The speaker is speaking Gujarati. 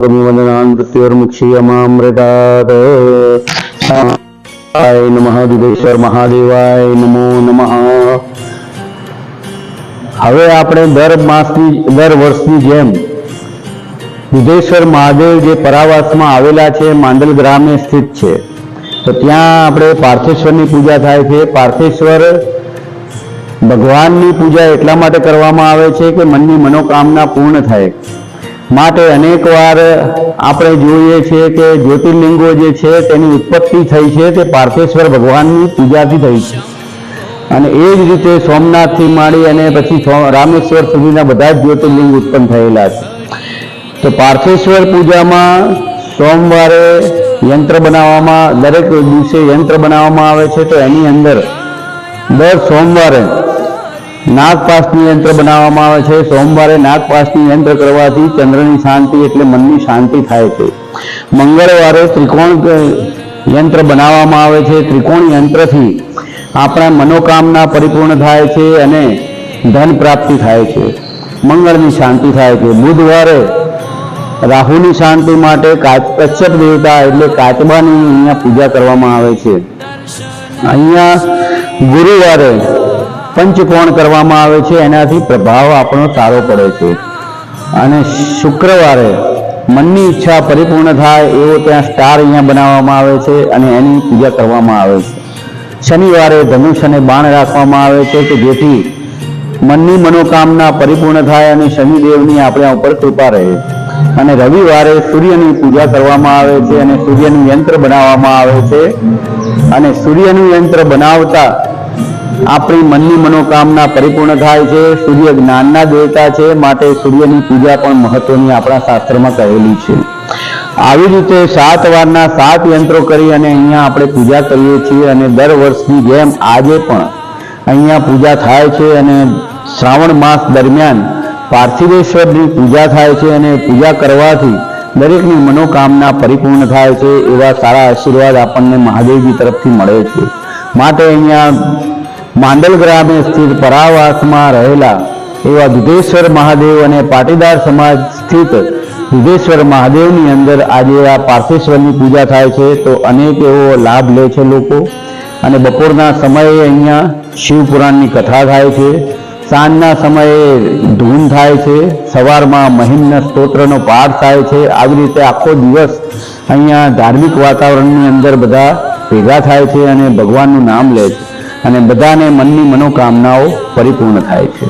મૃત્યોર્મુક્ષીયમામૃતાત નમઃ દુધેશ્વર મહાદેવાય નમો નમઃ હવે આપણે દર માસની, દર વર્ષની જેમ દુધેશ્વર મહાદેવ જે પરાવાસમાં આવેલા છે, માંડલ ગ્રામે સ્થિત છે. તો ત્યાં આપણે પાર્થેશ્વરની પૂજા થાય છે. પાર્થેશ્વર ભગવાનની પૂજા એટલા માટે કરવામાં આવે છે કે મનની મનોકામના પૂર્ણ થાય. માટે અનેકવાર આપણે જોઈએ છીએ કે જ્યોતિર્લિંગો જે છે તેની ઉત્પત્તિ થઈ છે તે પાર્થેશ્વર ભગવાનની પૂજાથી થઈ છે. અને એ જ રીતે સોમનાથથી માંડી અને પછી રામેશ્વર સુધીના બધા જ જ્યોતિર્લિંગ ઉત્પન્ન થયેલા છે. તો પાર્થેશ્વર પૂજામાં સોમવારે યંત્ર બનાવવામાં, દરેક દિવસે યંત્ર બનાવવામાં આવે છે. તો એની અંદર દર સોમવારે નાગપાસનું યંત્ર બનાવવામાં આવે છે. સોમવારે નાગપાસનું યંત્ર કરવાથી ચંદ્રની શાંતિ એટલે મનની શાંતિ થાય છે. મંગળવારે ત્રિકોણ યંત્ર બનાવવામાં આવે છે. ત્રિકોણ યંત્રથી આપણા મનોકામના પરિપૂર્ણ થાય છે અને ધન પ્રાપ્તિ થાય છે. મંગળની શાંતિ થાય છે. બુધવારે રાહુની શાંતિ માટે કાચ કચ્છપ દેવતા એટલે કાચબાની અહીંયા પૂજા કરવામાં આવે છે. અહીંયા ગુરુવારે પંચકોણ કરવામાં આવે છે, એનાથી પ્રભાવ આપણો સારો પડે છે. અને શુક્રવારે મનની ઈચ્છા પરિપૂર્ણ થાય એવો ત્યાં સ્ટાર અહીંયા બનાવવામાં આવે છે અને એની પૂજા કરવામાં આવે છે. શનિવારે ધનુષ અને બાણ રાખવામાં આવે છે કે જેથી મનની મનોકામના પરિપૂર્ણ થાય અને શનિદેવની આપણા ઉપર કૃપા રહે. અને રવિવારે સૂર્યની પૂજા કરવામાં આવે છે અને સૂર્યનું યંત્ર બનાવવામાં આવે છે. અને સૂર્યનું યંત્ર બનાવતા આપણી મનની મનોકામના પરિપૂર્ણ થાય છે, સૂર્ય જ્ઞાનના દેવતા છે, માટે સૂર્યની પૂજા પણ મહત્વની આપણા શાસ્ત્રમાં કહેલી છે. આવી રીતે સાત વારના સાત યંત્રો કરી અને અહીંયા આપણે પૂજા કરીએ છીએ અને દર વર્ષની જેમ આજે પણ અહીંયા પૂજા થાય છે અને શ્રાવણ માસ દરમિયાન પાર્થિવેશ્વરની પૂજા થાય છે અને પૂજા કરવાથી દરેકની મનોકામના પરિપૂર્ણ થાય છે એવા સારા આશીર્વાદ આપણને મહાદેવજી તરફથી મળે છે. માટે અહીંયા માંડલ ગ્રામે સ્થિત પરાવાસમાં રહેલા એવા દુધેશ્વર મહાદેવ અને પાટીદાર સમાજ સ્થિત દુધેશ્વર મહાદેવની અંદર આજે આ પાર્થેશ્વરની પૂજા થાય છે. તો અનેક એવો લાભ લે છે લોકો. અને બપોરના સમયે અહીંયા શિવપુરાણની કથા થાય છે. સાંજના સમયે ધૂન થાય છે. સવારમાં મહિમના સ્તોત્રનો પાઠ થાય છે. આવી રીતે આખો દિવસ અહીંયા ધાર્મિક વાતાવરણની અંદર બધા ભેગા થાય છે અને ભગવાનનું નામ લે છે. અને બધાને મનની મનોકામનાઓ પરિપૂર્ણ થાય છે.